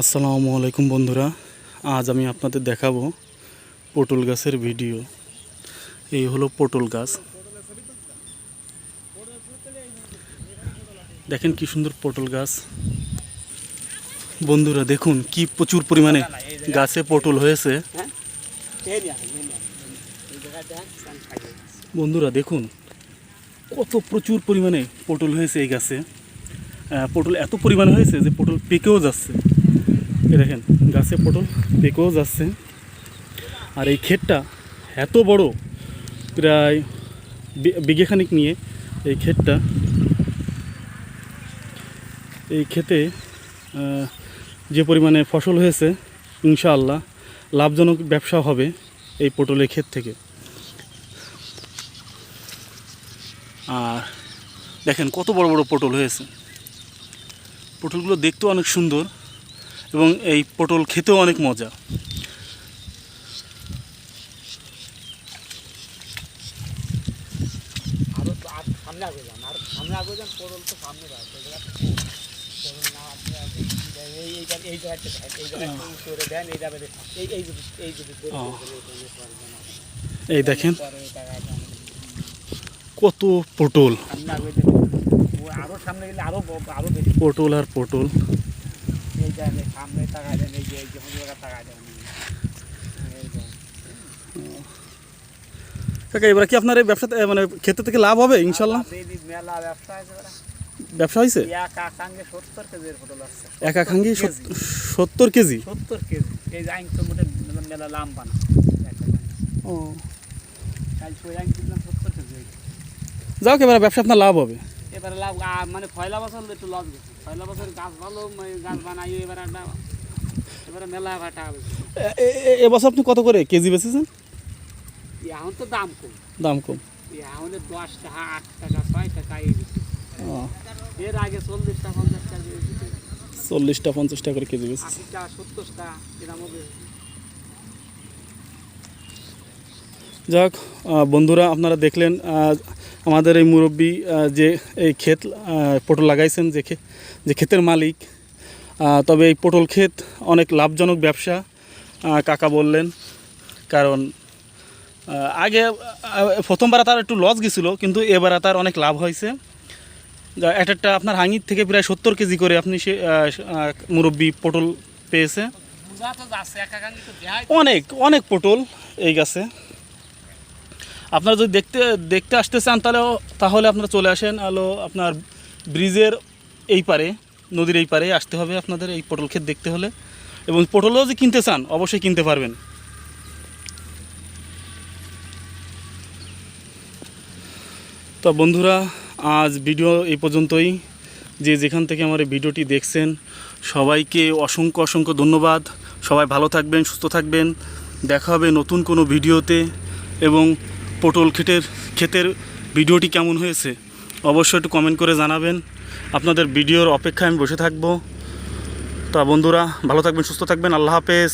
আসসালামু আলাইকুম বন্ধুরা, আজ আমি আপনাদের দেখাবো পটল গাছের ভিডিও। এই হলো পটল গাছ। দেখেন কি সুন্দর পটল গাছ। বন্ধুরা, দেখুন কি প্রচুর পরিমাণে গাছে পটল হয়েছে। বন্ধুরা, দেখুন কত প্রচুর পরিমাণে পটল হয়েছে এই গাছে। পটল এত পরিমাণে হয়েছে যে পটল পেকেও যাচ্ছে। এই দেখেন, গাছে পটল পেকেও যাচ্ছে। আর এই ক্ষেতটা এত বড়, প্রায় বিঘেখানিক নিয়ে এই ক্ষেতটা। এই ক্ষেতে যে পরিমাণে ফসল হয়েছে, ইনশাআল্লাহ লাভজনক ব্যবসা হবে এই পটলের ক্ষেত থেকে। আর দেখেন কত বড় বড় পটল হয়েছে। পটলগুলো দেখতেও অনেক সুন্দর। এবং এই পটল খেতেও অনেক মজা। এই দেখেন। কত পটল। পটল আর পটল। এই সামনে তাকায় দেন এই যে এই যে জায়গা তাকায় দেন। এই যে। কাকা এবার কি আপনার এই মানে ক্ষেত্র থেকে লাভ হবে ইনশাল্লাহ? মেলা ব্যবসা ব্যবসা হয়েছে? এক আকাঙ্গে সত্তর কেজি। সত্তর কেজি। এই যে আইন তো মোটে মেলা-। ও। যাও এবার ব্যবসা আপনার লাভ হবে। এবারে লাভ মানে পয়লা বছর একটু লস গেছে পয়লা বছর গাছ ভালো গাছ বানাই এবার একটা এবারে মেলা হবে। এবছর আপনি কত করে কেজি বেচেছেন? এখন তো দাম কম। দাম কম। এখন দশ টাকা আট টাকা ছয় টাকা এই এর আগে চল্লিশ টাকা পঞ্চাশ টাকা চল্লিশটা পঞ্চাশ টাকা করে কেজি বেশি যাক বন্ধুরা আপনারা দেখলেন আহ, আমাদের এই মুরব্বী যে এই ক্ষেত পটল লাগাইছেন যে যে ক্ষেতের মালিক তবে এই পটল ক্ষেত অনেক লাভজনক ব্যবসা কাকা বললেন। কারণ আগে প্রথমবার তার একটু লস গেছিল কিন্তু এবারে তার অনেক লাভ হয়েছে। যা একটা আপনার হাঙির থেকে প্রায় সত্তর কেজি করে আপনি সে মুরব্বী পটল পেয়েছে। অনেক অনেক পটল এই গাছে। আপনারা যদি দেখতে দেখতে আসতে চান তাহলে তাহলে আপনারা চলে আসেন আলো আপনার ব্রিজের এই পারে, নদীর এই পারে, আসতে হবে আপনাদের এই পটল ক্ষেত দেখতে হলে। এবং পটলও যদি কিনতে চান, অবশ্যই কিনতে পারবেন। তো বন্ধুরা, আজ ভিডিও এই পর্যন্তই। যে যেখান থেকে আমার এই ভিডিওটি দেখছেন, সবাইকে অসংখ্য অসংখ্য ধন্যবাদ। সবাই ভালো থাকবেন, সুস্থ থাকবেন। দেখা হবে নতুন কোনো ভিডিওতে। এবং পটল খেটের ক্ষেতের ভিডিওটি কেমন হয়েছে অবশ্যই একটু কমেন্ট করে জানাবেন। আপনাদের ভিডিওর অপেক্ষায় আমি বসে থাকব। তা বন্ধুরা, ভালো থাকবেন, সুস্থ থাকবেন। আল্লাহ হাফেজ।